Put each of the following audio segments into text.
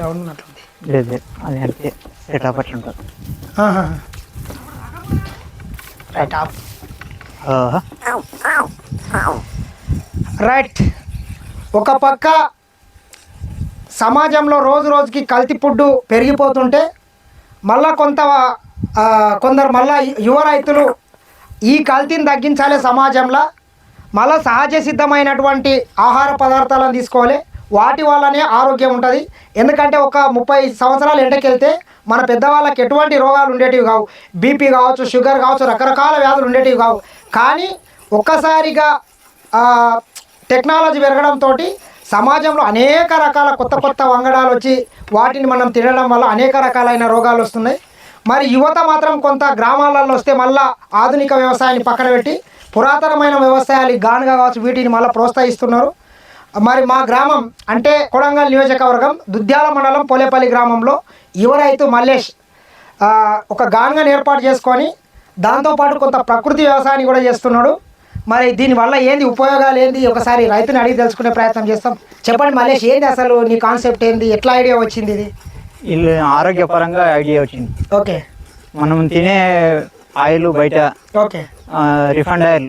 Down ఉన్నట్లుంది లేదు అది అంతే ఉంటుంది. Right of. రైట్ ఒక పక్క సమాజంలో రోజు రోజుకి కల్తీ ఫుడ్ పెరిగిపోతుంటే మళ్ళా కొంత కొందరు మళ్ళా యువ రైతులు ఈ కల్తీని తగ్గించాలి సమాజంలో. మళ్ళా సహజ సిద్ధమైనటువంటి ఆహార పదార్థాలను తీసుకోవాలి. వాటి వల్లనే ఆరోగ్యం ఉంటుంది. ఎందుకంటే ఒక ముప్పై సంవత్సరాలు ఎండకెళ్తే మన పెద్దవాళ్ళకి ఎటువంటి రోగాలు ఉండేటివి కావు. బీపీ కావచ్చు షుగర్ కావచ్చు రకరకాల వ్యాధులు ఉండేటివి కావు. కానీ ఒక్కసారిగా టెక్నాలజీ పెరగడంతో సమాజంలో అనేక రకాల కొత్త కొత్త వంగడాలు వచ్చి వాటిని మనం తినడం వల్ల అనేక రకాలైన రోగాలు వస్తున్నాయి. మరి యువత మాత్రం కొంత గ్రామాలలో వస్తే మళ్ళా ఆధునిక వ్యవసాయాన్ని పక్కన పెట్టి పురాతనమైన వ్యవసాయాలు గానుగా కావచ్చు వీటిని మళ్ళీ ప్రోత్సహిస్తున్నారు. మరి మా గ్రామం అంటే కొడంగల్ నియోజకవర్గం దుద్యాల మండలం పోలేపల్లి గ్రామంలో యువ రైతు మల్లేష్ ఒక గాన్గాని ఏర్పాటు చేసుకొని దాంతోపాటు కొంత ప్రకృతి వ్యవసాయాన్ని కూడా చేస్తున్నాడు. మరి దీనివల్ల ఏంది ఉపయోగాలు ఏంది? ఒకసారి రైతుని అడిగి తెలుసుకునే ప్రయత్నం చేస్తాం. చెప్పండి మల్లేష్ ఏంది అసలు నీ కాన్సెప్ట్ ఏంది? ఎట్లా ఐడియా వచ్చింది ఇది? వీళ్ళు ఆరోగ్యపరంగా ఐడియా వచ్చింది. ఓకే. మనం తినే ఆయిల్ బయట okay. Refined oil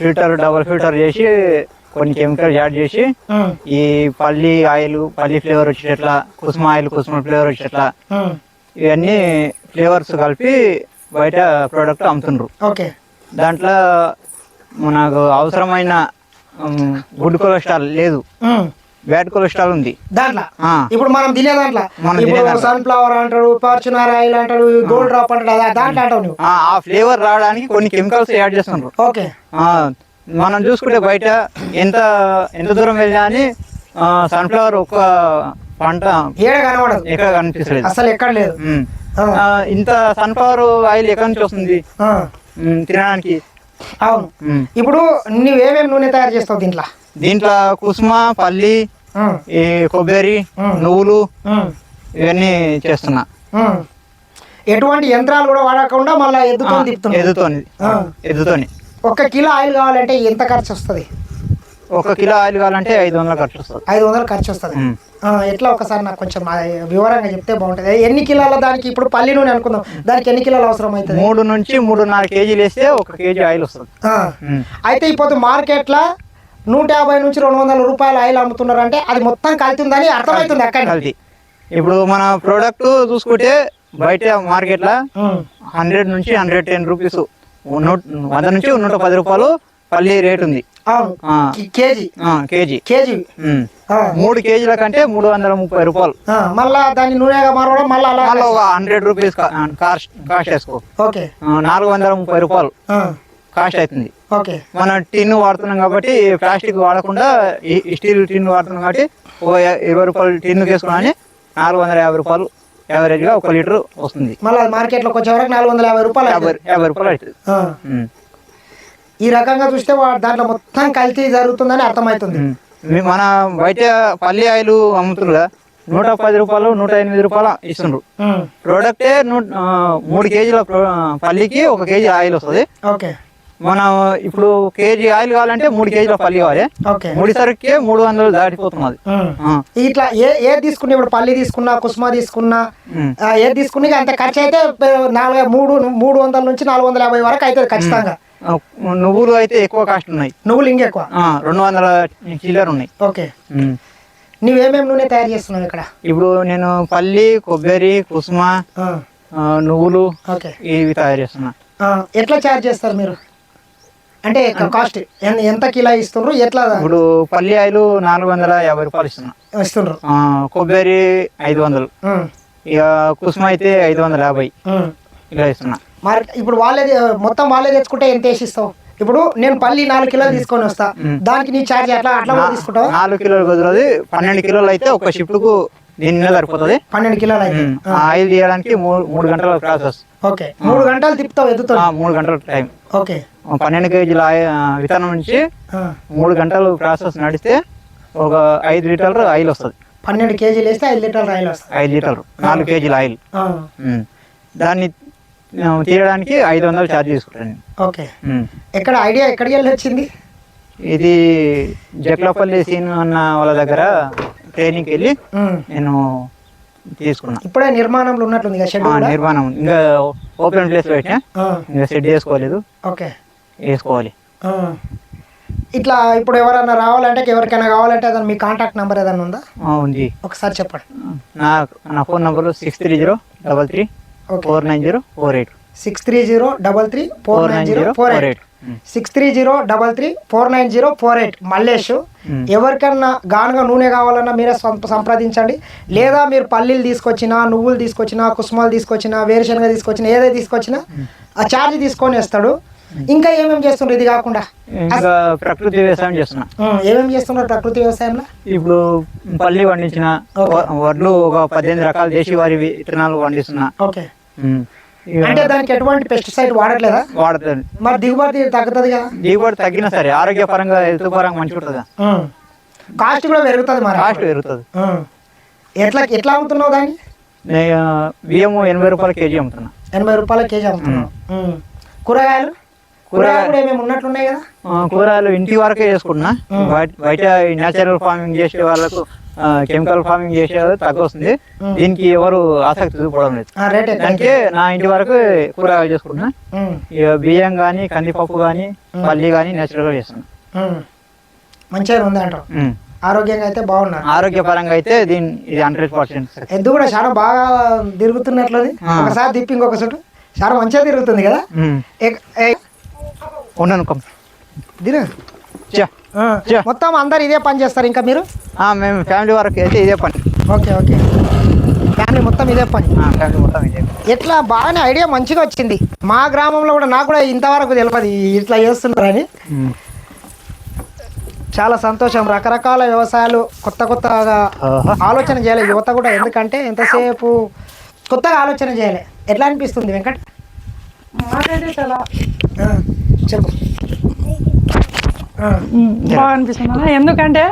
filter double filter చేసి కొన్ని కెమికల్స్ యాడ్ చేసి ఈ పల్లి ఆయిల్ పల్లి ఫ్లేవర్ వచ్చేట్లా కుసుమ ఆయిల్ కుసుమ ఫ్లేవర్ వచ్చేట్లా ఇవన్నీ ఫ్లేవర్స్ కలిపి బయట ప్రోడక్ట్ అమ్ముతుండ్రు. ఓకే. దాంట్లో మనకు అవసరమైన గుడ్ కొలెస్ట్రాల్ లేదు. బ్యాడ్ కొలెస్ట్రాల్ ఉంది. దాంట్లో? ఇప్పుడు మనం తినే దాంట్లో? ఇప్పుడు. సన్ఫ్లవర్ అంటాడు ఫార్చునర్ ఆయిల్ అంటాడు గోల్డ్ డ్రాప్ అంటాడు దాంట్లో అంటావు ఆ ఫ్లేవర్ రావడానికి కొన్ని కెమికల్స్ యాడ్ చేస్తుండ్రు. ఓకే. మనం చూసుకుంటే బయట ఎంత ఎంత దూరం వెళ్ళినా అని సన్ఫ్లవర్ ఒక పంట ఏడ కనబడదు. ఎక్కడ కనిపిస్తలేదు. అసలు ఎక్కడ లేదు. ఇంత సన్ఫ్లవర్ ఆయిల్ ఎక్కడి నుంచి వస్తుంది? తినడానికి. అవును. ఇప్పుడు నువ్వేమేమి నూనె తయారు చేస్తావు దీంట్లో? దీంట్లో కుసుమ పల్లి ఈ కొబ్బరి. నువ్వులు ఇవన్నీ చేస్తున్నా. ఎటువంటి యంత్రాలు కూడా వాడకుండా మళ్ళీ ఎద్దుతో తిప్పుతున్నావు? ఎద్దుతోని. ఎద్దుతోని. ఒక కిలో ఆయిల్ కావాలంటే ఎంత ఖర్చు వస్తుంది? ఒక కిలో ఆయిల్ కావాలంటే ఐదు వందల ఖర్చు వస్తుంది. ఐదు వందలు ఖర్చు వస్తుంది. ఎట్లా ఒకసారి నాకు కొంచెం వివరంగా చెప్తే బాగుంటుంది. ఎన్ని కిలోల దానికి ఇప్పుడు పల్లి నూనె అనుకుందాం. దానికి ఎన్ని కిలోలు అవసరం అవుతుంది? మూడు నుంచి మూడున్నర కేజీలు వేస్తే ఒక కేజీ ఆయిల్ వస్తుంది. అయితే ఇప్పుడు మార్కెట్లో నూట యాభై నుంచి రెండు వందల రూపాయల ఆయిల్ అమ్ముతున్నారంటే అది మొత్తం కలుతుందని అర్థమవుతుంది అక్కడ ఇప్పుడు మన ప్రోడక్ట్ చూసుకుంటే బయట మార్కెట్లో హండ్రెడ్ నుంచి హండ్రెడ్ టెన్ రూపీస్ వంద నుంచి నూట పది రూపాయలు పల్లి రేట్ ఉంది. కేజీ. కేజీ. కేజీ. మూడు కేజీల కంటే మూడు వందల ముప్పై రూపాయలు. మళ్ళా దాన్ని నూనెగా మారవడం మళ్ళీ అలా మళ్ళీ ఒక hundred rupees cost cost okay. నాలుగు వందల ముప్పై రూపాయలు. కాస్ట్ అవుతుంది. ఓకే. మన టిన్ వాడుతున్నాం కాబట్టి ప్లాస్టిక్ వాడకుండా స్టీల్ టిన్ వాడుతున్నాం కాబట్టి ఇరవై రూపాయలు టిన్ వేసుకుని నాలుగు వందల యాభై రూపాయలు. యావరేజ్గా ఒక లీటర్ వస్తుంది. మళ్ళీ అది మార్కెట్లోకి వచ్చే వరకు నాలుగు వందల యాభై రూపాయలు యాభై రూపాయలు అవుతుంది. ఈ రకంగా చూస్తే దాంట్లో మొత్తం కల్తీ జరుగుతుందని అర్థమవుతుంది. మన బయట పల్లి ఆయిల్ అమ్ముతున్నారు కదా నూట పది రూపాయలు నూట ఎనిమిది రూపాయలు ఇస్తుండ్రు. ప్రోడక్టే మూడు కేజీల పల్లికి ఒక కేజీ ఆయిల్ వస్తుంది. ఓకే. మనం ఇప్పుడు కేజీ ఆయిల్ కావాలంటే మూడు కేజీల పల్లి కావాలి. ఓకే. మూడు సరికి మూడు వందలు దాటిపోతున్నది. ఇట్లా ఏ ఏది తీసుకున్నా ఇప్పుడు పల్లి తీసుకున్నా కుసుమ తీసుకున్నా ఏది తీసుకున్నా ఇక అంత ఖర్చు అయితే నాలుగు మూడు మూడు వందల నుంచి నాలుగు వందల యాభై వరకు అవుతుంది ఖచ్చితంగా. నువ్వులు అయితే ఎక్కువ కాస్ట్ ఉన్నాయి. నువ్వులు ఇంకెక్కువ ఆ, రెండు వందల చిల్లర ఉన్నాయి. ఓకే. నువ్వేమేమి నూనె తయారు చేస్తున్నావు ఇక్కడ? ఇప్పుడు నేను పల్లి కొబ్బరి కుసుమ నువ్వులు ఓకే. ఇవి తయారు చేస్తున్నా. ఎట్లా ఛార్జ్ చేస్తారు మీరు? అంటే కాస్ట్ ఎంత కిలో ఇస్తుండ్రు? ఎట్లా ఇప్పుడు పల్లి ఆయిల్ నాలుగు వందల యాభై రూపాయలు ఇస్తున్నా. ఇస్తుండ్రు? ఆ, కొబ్బరి ఐదు వందలు. ఇక కుసుమ అయితే ఐదు వందల యాభై. ఇలా ఇస్తున్నా. మరి ఇప్పుడు వాళ్ళే మొత్తం వాళ్ళే తెచ్చుకుంటే ఎంత వేసి ఇస్తావు? ఇప్పుడు నేను పల్లి నాలుగు కిలోలు తీసుకొని వస్తా. దానికి నీ ఛార్జ్ అట్లా అట్లా తీసుకుంటావు? నాలుగు కిలోలు కుదరదు పన్నెండు కిలోలు అయితే ఒక షిఫ్ట్కు దీని మీద సరిపోతుంది. పన్నెండు కిలోలు అయితే. ఆయిల్ తీయడానికి మూడు మూడు గంటల ప్రాసెస్. ఓకే. మూడు గంటలు తిప్పుతావు ఎద్దుతో ఆ, మూడు గంటల టైం. ఓకే. పన్నెండు కేజీల విత్తనం నుంచి మూడు గంటలు ప్రాసెస్ నడిస్తే ఒక ఐదు లీటర్లు ఆయిల్ వస్తుంది. పన్నెండు కేజీలు వేస్తే ఐదు లీటర్లు ఆయిల్ వస్తుంది. ఐదు లీటర్లు నాలుగు కేజీల ఆయిల్. దాన్ని తీయడానికి ఐదు వందలు ఛార్జ్ తీసుకుంటాను. ఓకే. ఎక్కడ ఐడియా ఎక్కడికి వెళ్ళి వచ్చింది ఇది జక్లపల్లి సీన్ అన్న వాళ్ళ దగ్గర ట్రైనింగ్కి వెళ్ళి. నేను తీసుకున్నా. ఇప్పుడే నిర్మాణంలో ఉన్నట్లుంది నిర్మాణం. ఇంకా ఓపెన్ ప్లేస్ పెట్టినా. ఆ, ఇంకా సెట్ చేసుకోలేదు. ఓకే. వేసుకోవాలి. ఇట్లా ఇప్పుడు ఎవరైనా రావాలంటే ఎవరికైనా కావాలంటే అతను మీ కాంటాక్ట్ నెంబర్ ఏదైనా ఉందా? ఉంది. ఒకసారి చెప్పండి. నా నా phone number six three zero double three four nine zero four eight six three zero double three four nine zero four eight six three zero double three four nine zero four eight Mallesh. ఎవరికన్నా గానుగా నూనె కావాలన్నా మీరే సంప్రదించండి. లేదా మీరు పల్లీలు తీసుకొచ్చినా నువ్వులు తీసుకొచ్చినా కుసుమాలు తీసుకొచ్చినా వేరుశనగ తీసుకొచ్చినా ఏదైతే తీసుకొచ్చినా ఆ ఛార్జ్ తీసుకొని వేస్తాడు. ఇంకా ఏమేమి చేస్తుండ్రు? ఇది కాకుండా. ఇంకా ప్రకృతి వ్యవసాయం చేస్తున్నా. ఏమేమి చేస్తున్నారు ప్రకృతి వ్యవసాయంలో? ఇప్పుడు పల్లి పండించిన వడ్లు ఒక పద్దెనిమిది రకాల దేశీ వారి విత్తనాలు పండిస్తున్నా. ఓకే. అంటే దానికి ఎటువంటి పెస్టిసైడ్ వాడట్లేదా? వాడుతుంది మరి దిగుబడి తగ్గుతుంది కదా. దిగుబడి తగ్గినా సరే ఆరోగ్యపరంగా హెల్త్ పరంగా మంచి ఉంటుంది. కాస్ట్ కూడా పెరుగుతుంది మరి. కాస్ట్ పెరుగుతుంది. ఎట్లా ఎట్లా అమ్ముతున్నావు దాన్ని? నేను బియ్యం ఎనభై రూపాయల కేజీ అమ్ముతున్నా. ఎనభై రూపాయల కేజీ అమ్ముతున్నావు. ఉమ్. కూరగాయలు? కూరగాయలు కూడా ఏమేమి ఉన్నట్లున్నాయి కదా? ఆ, కూరగాయలు ఇంటి వరకే చేసుకుంటున్నా బయట న్యాచురల్ ఫార్మింగ్ చేసే వాళ్ళకు కెమికల్ ఫార్మింగ్ చేసే తక్కువ వస్తుంది దీనికి ఎవరు ఆసక్తి చూపడం లేదు. దానికి నా ఇంటి వరకు కూరగాయలు. ఇక బియ్యం కానీ కందిపప్పు కానీ పల్లి కానీ న్యాచురల్గా చేస్తున్నా. ఉమ్. మంచిగా ఉంది అంటారు ఉమ్. ఆరోగ్యంగా అయితే బాగున్నారు ఆరోగ్యపరంగా అయితే దీని ఇది హండ్రెడ్ పర్సెంట్ ఎద్దు కూడా చాలా బాగా తిరుగుతున్నట్లుంది. ఒకసారి తిప్పి ఇంకొక చాలా మంచిగా తిరుగుతుంది కదా? కొం దిను. మొత్తం అందరు ఇదే పని చేస్తారు ఇంకా మీరు? ఆ, మేము ఫ్యామిలీ వరకు అయితే ఇదే పని. Okay okay. ఫ్యామిలీ మొత్తం ఇదే పని? ఆ, ఫ్యామిలీ మొత్తం ఇదే. ఎట్లా? బాగానే ఐడియా మంచిగా వచ్చింది. మా గ్రామంలో కూడా నాకు కూడా ఇంతవరకు తెలియదు ఇట్లా చేస్తున్నారని. చాలా సంతోషం. రకరకాల వ్యవసాయాలు కొత్త కొత్తగా. ఆలోచన చేయాలి. యువత కూడా ఎందుకంటే ఎంతసేపు కొత్తగా ఆలోచన చేయాలి. ఎట్లా అనిపిస్తుంది వెంకట్? మాకైతే చాలా చెప్పు ఆ, బాగా అనిపిస్తుంది అన్న. ఎందుకంటే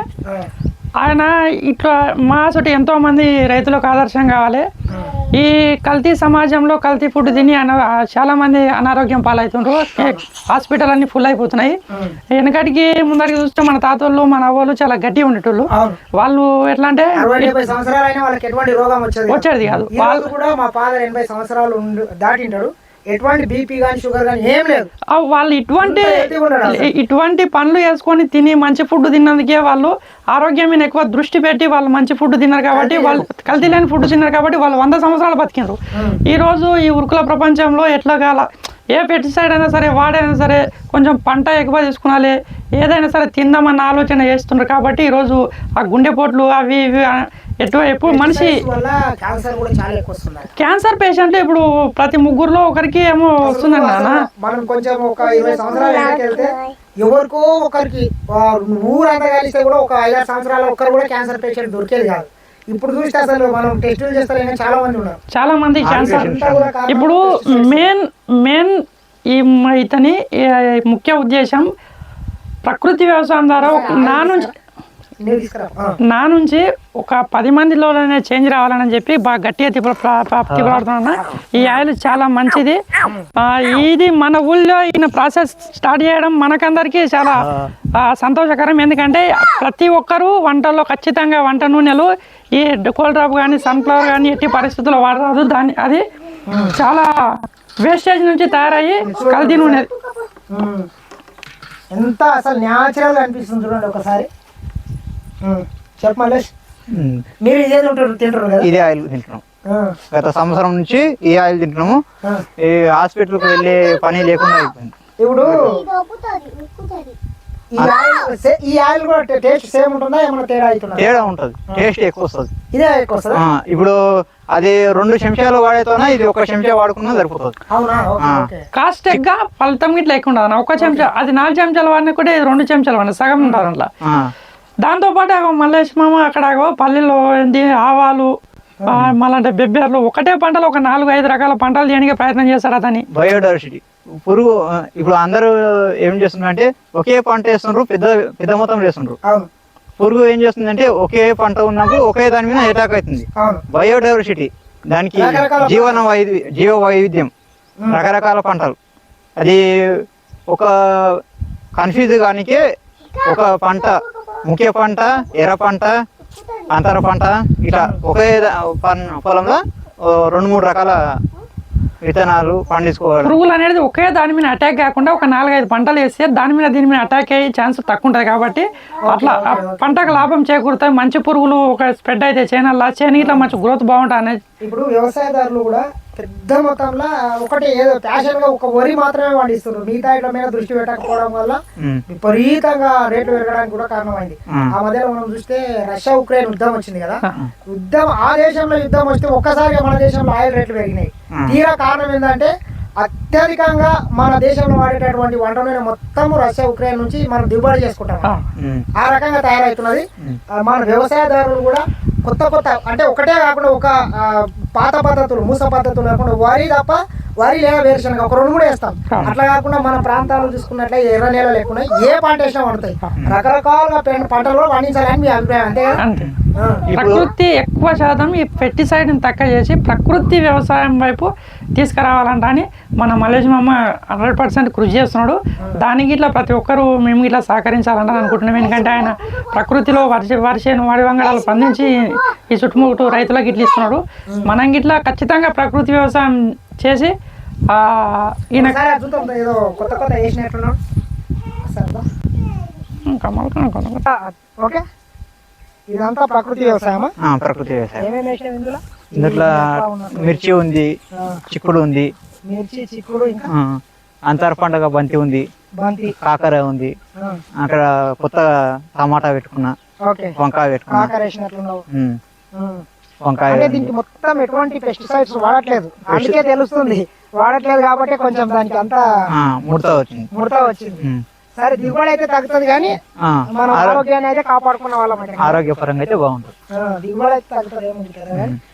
ఆయన ఇట్లా మా చుట్టూ ఎంతో మంది రైతులకు ఆదర్శం కావాలి. ఈ కల్తీ సమాజంలో కల్తీ ఫుడ్ తిని అన చాలా మంది అనారోగ్యం పాలవుతుండ్రు. హాస్పిటల్ అన్ని ఫుల్ అయిపోతున్నాయి. వెనకటికి ముందరికి చూస్తే మన తాతోళ్ళు మన అవ్వలు చాలా గట్టి ఉండేటోళ్ళు. వాళ్ళు ఎట్లా అంటే వచ్చేది కాదు. వచ్చేది కాదు. ఈ రోజు కూడా మా ఫాదర్ ఎనభై సంవత్సరాలు దాటింటాడు. ఎటువంటి బీపీ కానీ షుగర్ కానీ ఏం లేదు. వాళ్ళు ఇటువంటి. ఇటువంటి పనులు వేసుకొని తిని మంచి ఫుడ్ తిన్నందుకే వాళ్ళు ఆరోగ్యం మీద ఎక్కువ దృష్టి పెట్టి వాళ్ళు మంచి ఫుడ్ తిన్నారు కాబట్టి వాళ్ళు కల్తీ లేని ఫుడ్ తిన్నారు కాబట్టి వాళ్ళు వంద సంవత్సరాలు బతికినారు. ఈ రోజు ఈ ఉరుకుల ప్రపంచంలో ఎట్లా కాల ఏ పెస్టిసైడ్ అయినా సరే వాడైనా సరే కొంచెం పంట ఎక్కువ తీసుకునాలి. ఏదైనా సరే తిందామన్న ఆలోచన చేస్తున్నారు కాబట్టి ఈరోజు ఆ గుండెపోట్లు అవి ఇవి ఆ, ఎటు ఎప్పుడు మనిషి క్యాన్సర్ పేషెంట్లు ఇప్పుడు ప్రతి ముగ్గురులో ఒకరికి ఏమో వస్తుందండి నాన్న. మనం కొంచెం ఒక ఇరవై సంవత్సరాలు వెనకెళ్తే ఎవరికో ఒకరికి ఆ, ఊరంతా కలిస్తే కూడా ఒక ఐదారు సంవత్సరాలు ఒక్కరు కూడా క్యాన్సర్ పేషెంట్ దొరికేది కాదు. ఇప్పుడు చూస్తే అసలు మనం టెస్టులు చేస్తారు చాలా మంది ఉన్నారు. చాలా మంది క్యాన్సర్ ఇప్పుడు మెయిన్ మెయిన్ ఈ ఇతని ముఖ్య ఉద్దేశం ప్రకృతి వ్యవసాయం ద్వారా నా నుంచి. నా నుంచి ఒక పది మందిలోనే చేంజ్ రావాలని చెప్పి బాగా గట్టిగా తిప్ప తిప్పడుతున్నా ఈ ఆయిల్ చాలా మంచిది. ఆ, ఇది మన ఊళ్ళో ఈయన ప్రాసెస్ స్టార్ట్ చేయడం మనకందరికీ చాలా ఆ, సంతోషకరం. ఎందుకంటే ప్రతి ఒక్కరూ వంటల్లో ఖచ్చితంగా వంట నూనెలు ఈ కోల్డ్ డ్రాప్ కానీ సన్ఫ్లవర్ కానీ ఎట్టి పరిస్థితుల్లో వాడరాదు. దాని అది చాలా వేస్టేజ్ నుంచి తయారయ్యి కల్తీ నూనె. ఎంత అసలు న్యాచురల్ అనిపిస్తుంది చూడండి ఒకసారి. చెప్పు మల్లేష్ ఉమ్. మీరు ఇదే తింటారు తింటారు కదా? ఇదే ఆయిల్ తింటున్నాం. గత సంవత్సరం నుంచి ఈ ఆయిల్ తింటున్నాము. ఈ హాస్పిటల్కి వెళ్ళే పని లేకుండా అయిపోయింది. ఇప్పుడు ఈ ఆయిల్ సే- ఈ ఆయిల్ కూడా టే- టేస్ట్ సేమ్ ఉంటుందా? ఏమైనా తేడా అవుతుందా? తేడా ఉంటుంది. టేస్ట్ ఎక్కువ వస్తుంది. ఇదే ఎక్కువ వస్తుందా? ఆ, ఇప్పుడు అది రెండు చెంచాలు వాడేతోనే ఇది ఒక చెంచా వాడుకున్నా సరిపోతుంది. అవునా? కాస్ట్ ఎగ్గా ఫలితం గిట్ల ఎక్కువ ఉండదు ఒక చెంచా అది నాలుగు చెంచాలు వాడినా కూడా ఇది రెండు చెంచాలు వాడినా సగం ఉంటారు అట్లా ఆ, దాంతో పాటు అగో మల్లేష్ మామ అక్కడ అగో పల్లీలో ఏంటి ఆవాలు ఆ, మళ్ళీ అంటే బెబ్బేర్లు ఒకటే పంటలు ఒక నాలుగు ఐదు రకాల పంటలు చేయడానికి ప్రయత్నం చేశారు అతని. బయోడైవర్సిటీ. పురుగు ఇప్పుడు అందరూ ఏం చేస్తున్నారు అంటే ఒకే పంట వేస్తుండ్రు పెద్ద పెద్ద మొత్తం వేస్తుండ్రు. అవును. పురుగు ఏం చేస్తుందంటే ఒకే పంట ఉన్నప్పుడు ఒకే దాని మీద అటాక్ అవుతుంది. అవును. బయోడైవర్సిటీ దానికి జీవన వైద్య జీవ వైవిధ్యం రకరకాల పంటలు. అది ఒక కన్ఫ్యూజ్ కానికే ఒక పంట ముఖ్య పంట ఎర్ర పంట అంతర పంట ఇట్లా ఒకే పొలంలో రెండు మూడు రకాల విత్తనాలు పండించుకోవాలి. పురుగులు అనేది ఒకే దాని మీద అటాక్ కాకుండా ఒక నాలుగైదు పంటలు వేస్తే దాని మీద దీని మీద అటాక్ అయ్యే ఛాన్స్ తక్కువ ఉంటుంది కాబట్టి అట్లా పంటకు లాభం చేకూరుతాయి మంచి పురుగులు ఒక స్ప్రెడ్ అయితే చేనల్లా చేని ఇట్లా మంచి గ్రోత్ బాగుంటుంది అనేది ఇప్పుడు వ్యవసాయదారులు కూడా పెద్ద మొత్తంలో ఒకటి ఏదో ప్యాషన్గా ఒక వరి మాత్రమే పండిస్తున్నారు మిగతా ఇట్ల మీద దృష్టి పెట్టకపోవడం వల్ల. విపరీతంగా రేట్లు పెరగడానికి కూడా కారణమైంది. ఆ. మధ్యలో మనం చూస్తే రష్యా ఉక్రెయిన్ యుద్ధం వచ్చింది కదా. యుద్ధం ఆ దేశంలో యుద్ధం వస్తే ఒక్కసారిగా మన దేశంలో ఆయిల్ రేట్లు పెరిగినాయి. తీరా కారణం ఏంటంటే అత్యధికంగా మన దేశంలో వాడేటటువంటి వంట నూనె మొత్తం రష్యా ఉక్రెయిన్ నుంచి మనం దిగుబడి చేసుకుంటాం. ఆ, రకంగా తయారవుతున్నది మన వ్యవసాయదారులు కూడా కొత్త కొత్త అంటే ఒకటే కాకుండా ఒక పాత పద్ధతులు మూస పద్ధతులు కాకుండా వరి తప్ప వరి లేదా వేరుశనగ ఒక రెండు మూడు వేస్తాం. అట్లా కాకుండా మన ప్రాంతాలు చూసుకున్నట్లే ఎర్ర నేల లేకుండా ఏ పంట వేసినా పండుతాయి రకరకాల పంటలు కూడా పండించాలని మీ అభిప్రాయం అంతే కదా? ప్రకృతి ఎక్కువ శాతం ఈ పెస్టిసైడ్ని తక్కువ చేసి ప్రకృతి వ్యవసాయం వైపు తీసుకురావాలంట అని మన మలేజ్ మామ హండ్రెడ్ పర్సెంట్ కృషి చేస్తున్నాడు. దానికి ఇట్లా ప్రతి ఒక్కరూ మేము ఇట్లా సహకరించాలంట అనుకుంటున్నాం. ఎందుకంటే ఆయన ప్రకృతిలో వర్ష వర్షను వాడి వంగడాలు పండించి ఈ చుట్టుముట్టు రైతులకు ఇట్లా ఇస్తున్నాడు. మనం ఇట్లా ఖచ్చితంగా ప్రకృతి వ్యవసాయం చేసి ఆ, ఈయన కొత్త కొత్త ఓకే. ఇదంతా ప్రకృతి వ్యవసాయమా? ఆ, ప్రకృతి వ్యవసాయం. ఇందులో? మిర్చి ఉంది చిక్కుడు ఉంది. మిర్చి చిక్కుడు ఇంకా? అంతర పండగ బంతి ఉంది. బంతి. కాకర ఉంది. అక్కడ కొత్త టమాటా పెట్టుకున్నా. వంకాయ పెట్టుకున్నా. అంటే. దీనికి మొత్తం ఎటువంటి పెస్టిసైడ్స్ వాడట్లేదు. అందుకే తెలుస్తుంది. వాడట్లేదు కాబట్టి కొంచెం దానికి అంతా ముడత వచ్చింది. ముడత వచ్చింది. సరే దిగుబడి అయితే తగ్గుతుంది కానీ మన ఆరో- ఆరోగ్యాన్ని అయితే కాపాడుకున్న వాళ్ళం ఆరోగ్యపరంగా అయితే బాగుంటుంది. దిగుబడి అయితే తగ్గుతుంది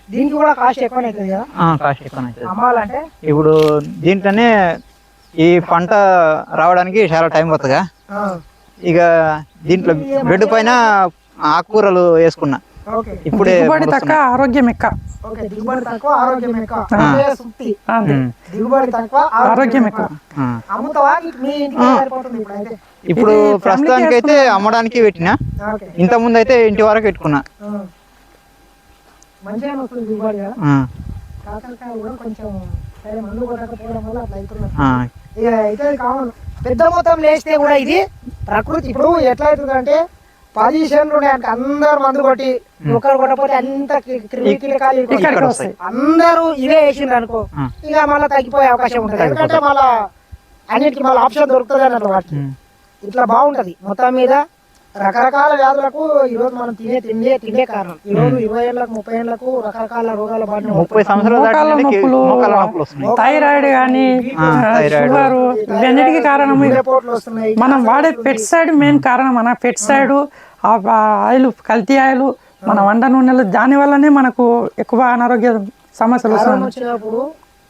దీనికి కూడా కాస్ట్ ఎక్కువనే అవుతుంది కదా? కాస్ట్ ఎక్కువ అవుతుంది. అమ్మాలంటే? ఇప్పుడు దీంట్లోనే ఈ పంట రావడానికి చాలా టైం పడుతుందిగా. ఆ, ఇక దీంట్లో బెడ్ పైన ఆకుకూరలు వేసుకున్నా. ఓకే. ఇప్పుడే దిగుబడి తక్కువ. ఆరోగ్యం ఎక్క ఓకే దిగుబడి తక్కువ ఆరోగ్యం ఎక్కువ. దిగుబడి తక్కువ ఆరోగ్యం ఎక్కువ. ఇప్పుడు ప్రస్తుతానికి అయితే అమ్మడానికి పెట్టినా. ఓకే. ఇంత ముందు అయితే ఇంటి వరకు పెట్టుకున్నా. కొంచెం పెద్ద మొత్తం లేస్తే కూడా ఇది ప్రకృతి. ఇప్పుడు ఎట్లా అవుతుందంటే పది సెంట్లు ఉన్నాయంటే అందరు మందు కొట్టి ఒకరు కొట్టకపోతే అంత కి- క్రిమి కీటకాలు ఇక్కడికి ఇక్కడికి వస్తాయి. వస్తాయి. అందరూ ఇవే వేసిండ్రు అనుకో. ఇక మళ్ళీ తగ్గిపోయే అవకాశం ఉంటుంది. ఎందుకంటే మళ్ళా అన్నిటికీ మళ్ళీ ఆప్షన్ దొరుకుతుంది అన్నట్లు వాటికి. ఇట్లా బాగుంటది. మొత్తం మీద రకరకాల వ్యాధులకు ఈరోజు మనం తినే తిండే తిండే కారణం. ఈ రోజు ఇరవై ఏళ్ళకు ముప్పై ఏళ్ళకు రకరకాల రోగాల బారిన ముప్పై సంవత్సరాలు థైరాయిడ్ కానీ థైరాయిడ్. షుగర్ ఇవన్నిటికీ కారణం. రిపోర్ట్లు వస్తున్నాయి. మనం వాడే పెట్ సైడ్ మెయిన్ కారణం మన పెట్ సైడ్ ఆ ఆయిల్ కల్తీ ఆయిల్ మన వంట నూనెలు దాని వల్లనే మనకు ఎక్కువ అనారోగ్య సమస్యలు వచ్చినప్పుడు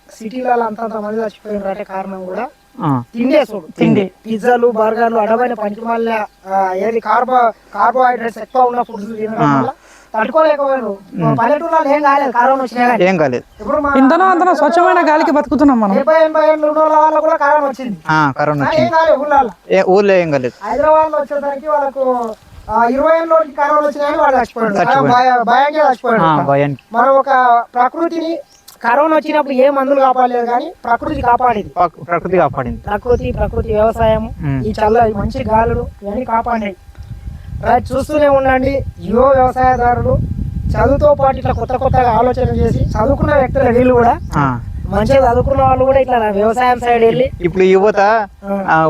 సిటీలలో అంతంత మంది చచ్చిపోయిన అంటే కారణం కూడా తిండే చూడు తిండి. పిజ్జాలు బర్గర్లు అడమైన పంచమాల ఏది కార్బో కార్బోహైడ్రేట్స్ ఎక్కువ ఉన్న ఫుడ్స్ తట్టుకోలేకపోయారు. పల్లెటూరులో ఏం కాలేదు కరోనా వచ్చినా కానీ ఏం కాలేదు. ఇప్పుడు మన ఇంతనో అంతనో స్వచ్ఛమైన గాలికి బతుకుతున్నాం మనం. డెబ్బై ఎనభై ఏళ్ళు ఉన్న వాళ్ళ కూడా కరోనా వచ్చింది. ఆ, కరోనా కానీ ఏం వచ్చింది కాలేదు ఊళ్ళల్లో ఏ ఊర్లో ఏం కాలేదు. హైదరాబాద్లో వచ్చేసరికి వాళ్ళకు ఇరవై ఏళ్ళలోకి కరోనా వచ్చినా వాళ్ళు చచ్చిపోయాడు చచ్చిపోయాడు మనం ఒక ప్రకృతిని కరోనా వచ్చినప్పుడు ఏ మందులు కాపాడలేదు కానీ ప్రకృతి కాపాడేది ప్రక్- ప్రకృతి కాపాడింది ప్రకృతి ప్రకృతి వ్యవసాయం. ఈ చల్ల మంచి గాలులు ఇవన్నీ కాపాడినాయి చూస్తూనే ఉండండి యువ వ్యవసాయదారులు చదువుతో పాటు ఇట్లా కొత్త కొత్తగా ఆలోచన చేసి చదువుకున్న వ్యక్తుల వీళ్ళు కూడా మంచిగా చదువుకున్న వాళ్ళు కూడా ఇట్లా వ్యవసాయం సైడ్ వెళ్ళి ఇప్పుడు యువత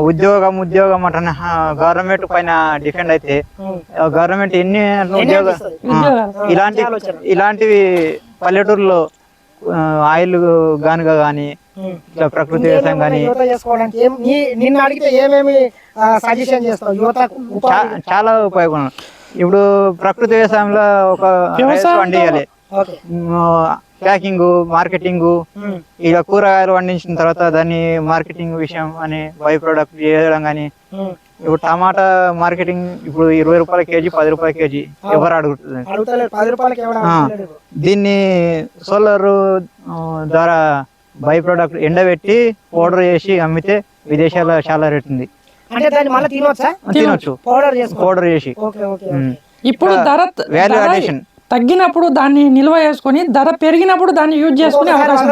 ఉద్యోగం ఉద్యోగం అంటే గవర్నమెంట్ పైన డిపెండ్ అయితే గవర్నమెంట్ ఎన్ని ఉద్యోగ. ఇలాంటి. ఇలాంటివి పల్లెటూరులో ఆయిల్ గానుగ కానీ. ఇట్లా ప్రకృతి వ్యవసాయం కానీ యువత చేసుకోవడానికి? ఏం నీ- నిన్ను అడిగితే ఏమేమి సజెషన్ చేస్తావు? యువతకు ఉపాధి చాలా ఉపయోగం. ఇప్పుడు ప్రకృతి వ్యవసాయంలో ఒక పండియాలి ఓకే. ప్యాకింగ్ మార్కెటింగ్ ఇక కూరగాయలు పండించిన తర్వాత దాన్ని మార్కెటింగ్ విషయం అని బై ప్రోడక్ట్ చేయడం కానీ. ఇప్పుడు టమాటా మార్కెటింగ్ ఇప్పుడు ఇరవై రూపాయల కేజీ పది రూపాయల కేజీ ఎవరు అడుగుతుంది దీన్ని సోలార్ ద్వారా బై ప్రోడక్ట్ ఎండబెట్టి పౌడర్ చేసి అమ్మితే విదేశాల్లో చాలా రేట్ ఉంది. తినొచ్చు? పౌడర్ చేసి. ఇప్పుడు ధర వాల్యూ అడిషన్ తగ్గినప్పుడు దాన్ని నిల్వ చేసుకొని ధర పెరిగినప్పుడు దాన్ని యూజ్ చేసుకునే అవకాశం.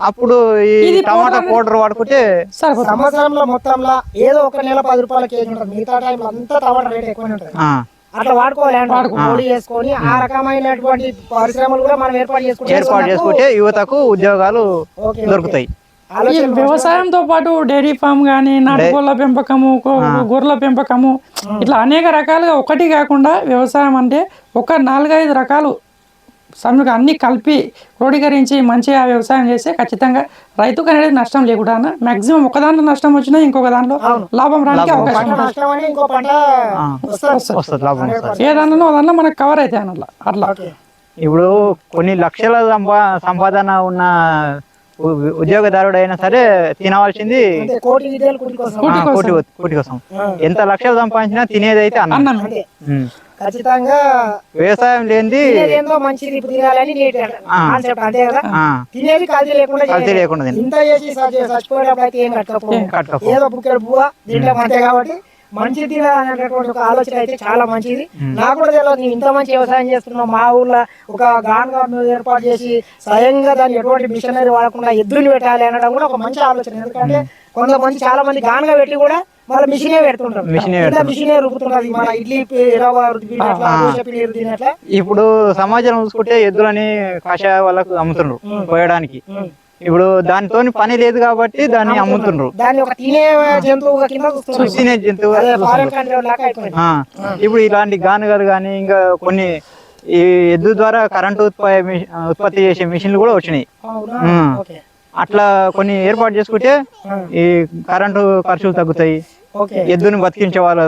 అప్పుడు ఈ ఇది టమాటా పౌడర్ వాడుకుంటే సంవత్సరంలో మొత్తంలో ఏదో ఒక నెల పది రూపాయల కేజీ ఉంటుంది. మిగతా టైంలో అంతా టమాటా రేట్ ఎక్కువనే ఉంటుంది. ఆ, అట్లా వాడుకోవాలి చేసుకొని ఆ రకమైనటువంటి పరిశ్రమలు కూడా మనం ఏర్పాటు చేసుకుంటే ఏర్పాటు చేసుకుంటే యువతకు ఉద్యోగాలు. దొరుకుతాయి. వ్యవసాయంతో పాటు డైరీ ఫామ్ కానీ నాటుకోళ్ళ పెంపకము గొర్రెల పెంపకము ఇట్లా అనేక రకాలుగా ఒకటి కాకుండా వ్యవసాయం అంటే ఒక నాలుగైదు రకాలు సమీక అన్ని కలిపి క్రోడీకరించి మంచిగా వ్యవసాయం చేస్తే ఖచ్చితంగా రైతుకు అనేది నష్టం లేకుండా మాక్సిమం ఒక దాంట్లో నష్టం వచ్చినా ఇంకొక దాంట్లో లాభం రానికి అవకాశం ఏ దాంట్లో దాంట్లో మనకు కవర్ అన్నట్ల. అట్లా. ఓకే. ఇప్పుడు కొన్ని లక్షల సంపా సంపాదన ఉన్న ఉద్యోగదారుడు అయినా సరే తినవలసింది కోటి కోసం. ఆ, కోటి కోటి కోసం. ఎంత లక్షలు సంపాదించినా తినేది అయితే అన్నం. ఖచ్చితంగా వ్యవసాయం లేనిది మంచిది తినేది కల్తీ లేకుండా కల్తీ చేయాలి. లేకుండా తినాలి. ఇంత చేసి చచ్చి- చచ్చిపోయేటప్పుడు అయితే ఏం కట్టకపో కట్టకపో. ఏదో బుక్కెడు పువ్వ తింటాం అంతే కాబట్టి మంచి తినాలనేటటువంటి ఒక ఆలోచన అయితే చాలా మంచిది. నాకు కూడా తెలియదు ఇంత మంచి వ్యవసాయం చేస్తున్నావు మా ఊర్లో ఒక గాన్గా నువ్వు ఏర్పాటు చేసి స్వయంగా దాన్ని ఎటువంటి మిషనరీ వాడకుండా ఎద్దుని పెట్టాలి అనడం కూడా ఒక మంచి ఆలోచన. ఎందుకంటే కొంతమంది చాలా మంది గాన్గా పెట్టి కూడా వాళ్ళ మిషనే పెడుతుంటారు. మిషనే రుపుతుంటది మన ఇడ్లీ ఇప్పుడు సమాజం చూసుకుంటే ఎద్దులని కషాయ వాళ్ళకు అమ్ముతుండ్రు పోయడానికి. ఇప్పుడు దానితో పని లేదు కాబట్టి దాన్ని అమ్ముతుండ్రు. తినే జంతువు ఇప్పుడు ఇలాంటి గానుగలు కానీ ఇంకా కొన్ని ఈ ఎద్దు ద్వారా కరెంటు ఉత్పత్తి ఉత్పత్తి చేసే మిషన్లు కూడా వచ్చినాయి. అట్లా కొన్ని ఏర్పాటు చేసుకుంటే ఈ కరెంటు ఖర్చులు తగ్గుతాయి. ఎద్దుని బతికించే వాళ్ళు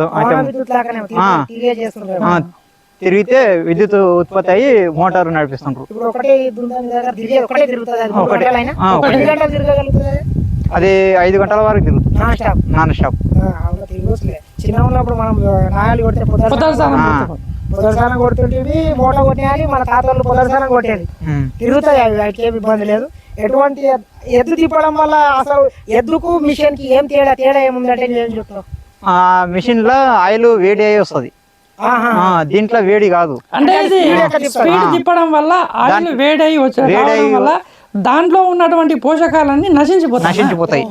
తిరిగితే విద్యుత్ ఉత్పత్తి అయ్యి మోటార్ నడిపిస్తుంటారు. ఇప్పుడు ఒకటే దుందని దగ్గర తిరిగే ఒకటే తిరుగుతుంది అది. ఐదు గంటల వరకు తిరుగుతుంది. Non stop. చిన్న ఉన్నప్పుడు మనం నాయాలు కొడితే. పొదర్శానం మూట కొట్టేయాలి మన తాత వాళ్ళు పొదర్శానం కొట్టేది. ఉమ్. తిరుగుతాయి అవి వాటికి ఏమి ఇబ్బంది లేదు. ఎటువంటి ఎద్- ఎద్దు తిప్పడం వల్ల అసలు ఎద్దుకు మిషన్కి ఏం తేడా తేడా ఏముందంటే నేను చెప్తాను ఆ మిషన్లో ఆయిల్ వేడి అయ్యి వస్తుంది. దీంట్లో వేడి కాదు. అంటే ఇది? స్పీడ్ తిప్పడం వల్ల ఆయిల్ వేడై వచ్చే వేడై వల్ల దాంట్లో ఉన్నటువంటి పోషకాలన్నీ నశించిపోతాయి. నశించిపోతాయి.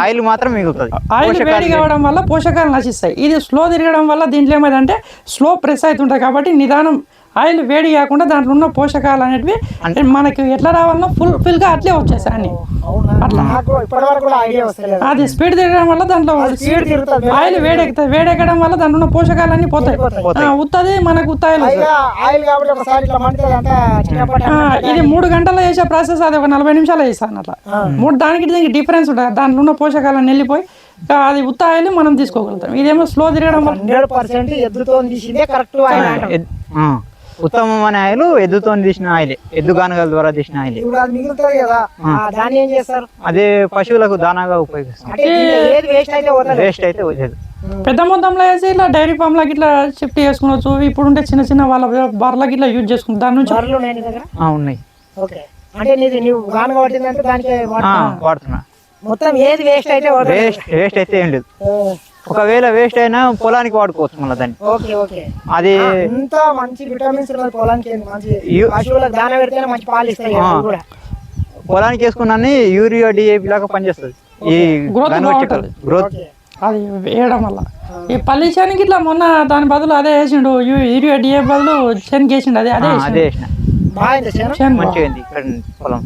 ఆయిల్ మాత్రం మిగులుతుంది. ఆయిల్ వేడి కావడం వల్ల పోషకాలు నశిస్తాయి. ఇది స్లో తిరగడం వల్ల దీంట్లో ఏమైందంటే స్లో ప్రెస్ అవుతుంటాయి కాబట్టి నిదానం ఆయిల్ వేడి కాకుండా దాంట్లో ఉన్న పోషకాలు అనేటివి మనకి ఎట్లా రావాలన్నా ఫుల్ ఫుల్గా అట్లే వచ్చేసాయి అన్ని. ఐడియా వస్తలేదు అది స్పీడ్ తిరగడం వల్ల దాంట్లో స్పీడ్ ఆయిల్ వేడెక్కుతాయి వేడెక్కడం వల్ల దాంట్లో ఉన్న పోషకాలన్నీ పోతాయి. ఆ, ఉత్తది మనకు ఉత్తాయిలు ఆయిల్ ఇది మూడు గంటల్లో చేసే ప్రాసెస్ అది ఒక నలభై నిమిషాలు చేస్తాను అట్లా. మూడు దానికి దీనికి డిఫరెన్స్ ఉంటుంది. దాంట్లో ఉన్న పోషకాలను వెళ్ళిపోయి అది ఉత్తాయిలు మనం తీసుకోగలుగుతాం. ఇదేమో స్లో తిరగడం వల్ల హండ్రెడ్ పర్సెంట్ ఎద్దుతో తీసిందే కరెక్ట్ ఉత్తమమైన ఆయిల్ ఎద్దుతో తీసిన ఆయిల్. ఎద్దు గానుగల ద్వారా తీసిన ఆయిల్. ఇప్పుడు అది మిగులుతుంది కదా ఆ, దాన్ని ఏం చేస్తారు? అదే పశువులకు దానాగా ఉపయోగిస్తాం అంటే దీంట్లో ఏది వేస్ట్ అయితే పోతుంది? వేస్ట్ అయితే వచ్చేది పెద్ద మొత్తంలో వేసి ఇట్లా డైరీ ఫామ్ లాగా ఇట్లా షిఫ్ట్ చేసుకోవచ్చు ఇప్పుడు ఉంటే చిన్న చిన్న వాళ్ళ బర్లకి ఇట్లా యూజ్ చేసుకుంటాం దాని నుంచి బర్రెలు ఉన్నాయి నీ దగ్గర? ఆ, ఉన్నాయి. ఓకే. అంటే నీది నీవు గాను పట్టిందంటే దానికి వాడు- ఆ, వాడుతున్నా. మొత్తం ఏది వేస్ట్ అయితే పోతుంది? వేస్ట్ వేస్ట్ అయితే ఏం లేదు. ఒకవేళ వేస్ట్ అయినా పొలానికి వాడుకోవచ్చు మళ్ళీ దాన్ని. Okay okay. అది అంత మంచి విటమిన్స్ పొలానికి ఏంది మంచి యు- పశువులకు దాన పెడితేనే మంచి పాలు ఇస్తాయి కదా, ఆ. అవి కూడా. పొలానికి వేసుకున్నాన్ని యూరియా డిఏపి లాగా పనిచేస్తుంది. ఈ Growth బాగుంటది. Growth okay. అది వేయడం వల్ల. ఈ పల్లి శనికి ఇట్లా మొన్న దాని బదులు అదే వేసిండు. యూరియా డిఏ బదులు శనికి వేసిండు. అదే అదే అదే వేసిన. బాగుంది చేను శని మంచిగా ఉంది ఇక్కడ పొలం.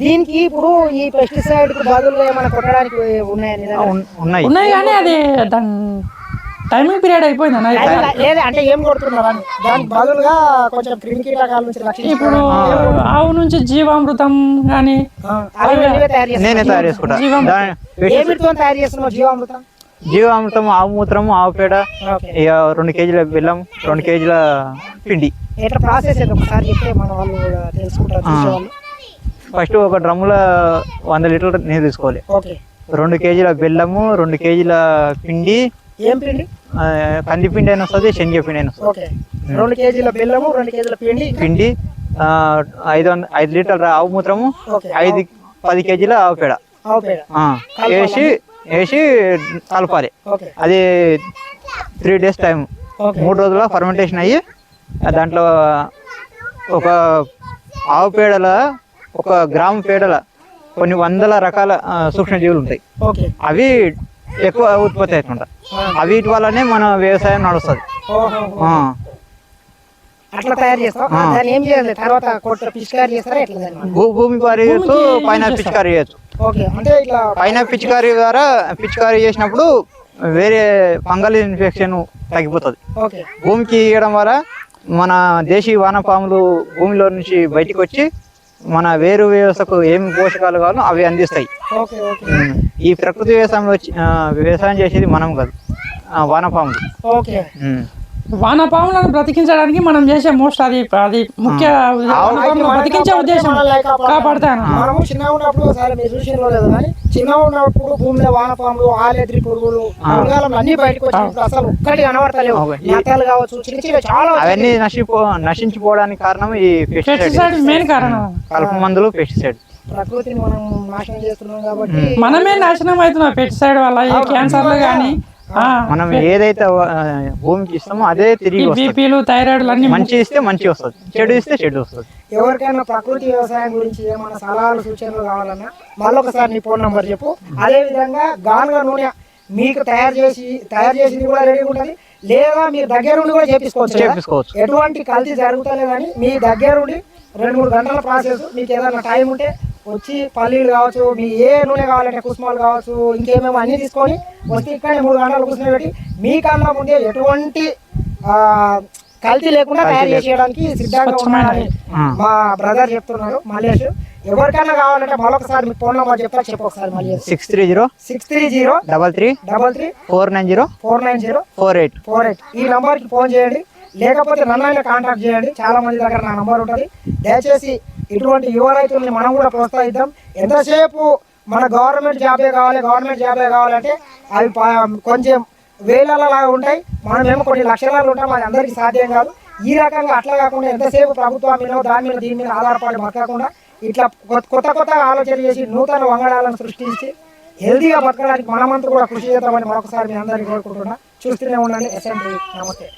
దీనికి ఇప్పుడు ఈ పెస్టిసైడ్కు బదులుగా ఏమైనా కొట్టడానికి ఉన్నాయని ఉన్నాయి. ఉన్నాయి కానీ అది దాని టైమింగ్ పీరియడ్ అయిపోయింది? అన్న లేదా అంటే ఏం కొడుతున్నారు? దానికి బదులుగా కొంచెం క్రిమి కీటకాల నుంచి ఇప్పుడు ఆవు నుంచి జీవామృతం కానీ నేనే తయారు చేసుకుంటా. జీవామృతం. దాని ఏమిటితో తయారు చేస్తున్నావు? జీవామృతం? జీవామృతం ఆవు మూత్రము ఆవు పేడ ఇక రెండు కేజీల బెల్లం రెండు కేజీల పిండి. ఎట్లా ప్రాసెస్ ఏదో ఒకసారి చెప్తే మన వాళ్ళు తెలుసుకుంటారు ఫస్ట్ ఒక డ్రమ్ముల వంద లీటర్ల నీరు తీసుకోవాలి. రెండు కేజీల బెల్లము రెండు కేజీల పిండి ఏం పిండి? కంది పిండి అయినా వస్తుంది శనగ పిండి అయినా వస్తుంది. రెండు కేజీల బెల్లము రెండు కేజీల పిండి పిండి ఐదు వంద ఐదు లీటర్ల ఆవు మూత్రము ఐదు పది కేజీల ఆవు పేడ. వేసి వేసి కలపాలి. అది త్రీ డేస్ టైం. మూడు రోజుల ఫర్మెంటేషన్ అయ్యి దాంట్లో ఒక ఆవు పేడల ఒక గ్రాము పేడల కొన్ని వందల రకాల సూక్ష్మజీవులు ఉంటాయి అవి ఎక్కువ ఉత్పత్తి అవుతుంటాయి అవి వీటి వల్లనే మన వ్యవసాయం నడుస్తుంది. ఓహో. ఆ, అట్లా తయారు చేస్తాం ఆ. దాన్ని ఏం చేయాలి? తర్వాత కొట్ట పిచికారి చేస్తారా? ఎట్లా దాన్ని? భూ- భూమి పారి చేయొచ్చు పైన పిచికారీ చేయొచ్చు. ఓకే. అంటే ఇట్లా పైన పిచికారీ ద్వారా పిచికారీ చేసినప్పుడు వేరే ఫంగల్ ఇన్ఫెక్షన్ తగ్గిపోతుంది. భూమికి ఇవ్వడం వల్ల మన దేశీ వానపాములు భూమిలో నుంచి బయటికి వచ్చి మన వేరు వ్యవస్థకు ఏం పోషకాలు కావాలో అవి అందిస్తాయి. ఈ ప్రకృతి వ్యవసాయం వచ్చి ఆ, వ్యవసాయం చేసేది మనం కాదు వానపాములు. వానపాములను బ్రతికించడానికి మనం చేసే మోస్ట్ అది అది ముఖ్య వానపాములను బ్రతికించే ఉద్దేశం కాపాడుతాను. మనము చిన్నగా ఉన్నప్పుడు ఒకసారి మీరు చూసిన లేదు కానీ చిన్నగా ఉన్నప్పుడు భూమిలో వానపాములు ఆలెద్రి పురుగులు మృగాలు అన్ని బయటకు వచ్చినప్పుడు అసలు ఒక్కటి కనబడతలేవు. నేతలు కావచ్చు చిన్న చిన్న చాలా అవన్నీ నశిపో నశించిపోవడానికి కారణం ఈ పెస్టిసైడ్ పెస్టిసైడ్ మెయిన్ కారణం. కలుపు మందులు పెస్టిసైడ్ ప్రకృతిని మనం నాశనం చేస్తున్నాం కాబట్టి మనమే నాశనం అవుతున్నాం. పెస్టిసైడ్ వల్ల ఈ క్యాన్సర్లు కానీ మనం ఏదైతే భూమికి ఇస్తామో అదే తిరిగి వస్తుంది. బీపీలు థైరాయిడ్లు అన్ని మంచి ఇస్తే మంచి వస్తుంది. చెడు ఇస్తే చెడు వస్తుంది. ఎవరికైనా ప్రకృతి వ్యవసాయం గురించి ఏమైనా సలహాలు సూచనలు కావాలన్నా మళ్ళొకసారి నీ ఫోన్ నంబర్ చెప్పు. అదే విధంగా గానుగ నూనె మీకు తయారు చేసి తయారు చేసింది కూడా రెడీగా ఉంటుంది. లేదా మీరు దగ్గర ఉండి కూడా చేపించుకోవచ్చు? చేపించుకోవచ్చు. ఎటువంటి కల్తీ జరుగుతలేదని మీ దగ్గర ఉండి రెండు మూడు గంటల ప్రాసెస్ మీకు ఏదైనా టైం ఉంటే వచ్చి పల్లీలు కావచ్చు మీ ఏ నూనె కావాలంటే కుసుమాలు కావచ్చు ఇంకేమేమో అన్ని తీసుకొని వచ్చి ఇక్కడే మూడు గంటలు కూర్చొని పెట్టి మీ కన్నా ముందే ఎటువంటి కల్తీ లేకుండా తయారు చేసేయడానికి సిద్ధంగా ఉన్నారని. మా బ్రదర్ చెప్తున్నారు మల్లేష్. ఎవరికైనా కావాలంటే మరొకసారి మీ ఫోన్ నెంబర్ చెప్తా చెప్పు ఒకసారి మళ్ళీ six three zero six three zero double three double three four nine zero four nine zero four eight four eight. ఈ నంబర్కి ఫోన్ చేయండి లేకపోతే నన్నైనా కాంటాక్ట్ చేయండి. చాలా మంది దగ్గర నా నంబర్ ఉంటుంది. దయచేసి ఇటువంటి యువ రైతుల్ని మనం కూడా ప్రోత్సహిద్దాం. ఎంతసేపు మన గవర్నమెంట్ జాబే కావాలి గవర్నమెంట్ జాబే కావాలంటే అవి కొంచెం వేలలా ఉంటాయి. మనమేమో కొన్ని లక్షలాలు ఉంటాం అది అందరికీ సాధ్యం కాదు. ఈ రకంగా అట్లా కాకుండా ఎంతసేపు ప్రభుత్వం మీద దాని మీద దీని మీద ఆధారపడి బతకకుండా ఇట్లా కొత్త కొత్త ఆలోచన చేసి నూతన వంగడాలను సృష్టించి హెల్తీగా బతకడానికి మనమంతా కూడా కృషి చేద్దామని మరొకసారి మీ అందరికీ కోరుకుంటున్నా. చూస్తూనే ఉండండి. ఎస్ఎండి నమస్తే.